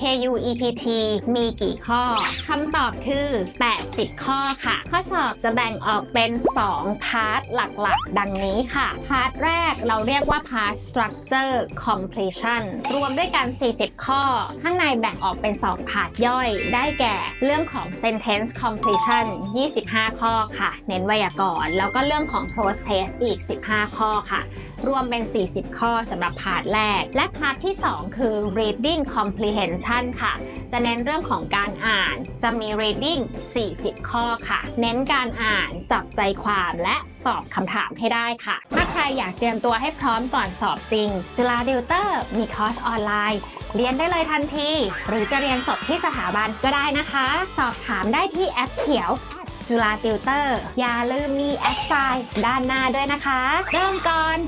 KU EPT มีกี่ข้อคำตอบคือ 80 ข้อค่ะ ข้อสอบจะแบ่งออกเป็น 2 พาร์ทหลักๆ ดังนี้ค่ะ พาร์ทแรกเราเรียกว่า part structure completion รวมด้วยกัน 40 ข้อ ข้างในแบ่งออกเป็น 2 พาร์ทย่อย ได้แก่เรื่องของ sentence completion 25 ข้อค่ะ เน้นไวยากรณ์แล้วก็เรื่องของ prose test อีก 15 ข้อค่ะ รวมเป็น 40 ข้อสำหรับพาร์ทแรก และพาร์ทที่ 2 คือ reading comprehension ค่ะ จะเน้นเรื่องของการอ่าน จะมี reading 40 ข้อค่ะ เน้นการอ่านจับใจความและตอบคำถามให้ได้ค่ะ ถ้าใครอยากเตรียมตัวให้พร้อมก่อนสอบจริง จุฬาดิวเตอร์มีคอร์สออนไลน์ เรียนได้เลยทันที หรือจะเรียนสดที่สถาบันก็ได้นะคะ สอบถามได้ที่แอปเขียว จุฬาติวเตอร์ อย่าลืมมีแอดไซน์ด้านหน้าด้วยนะคะ เริ่มก่อน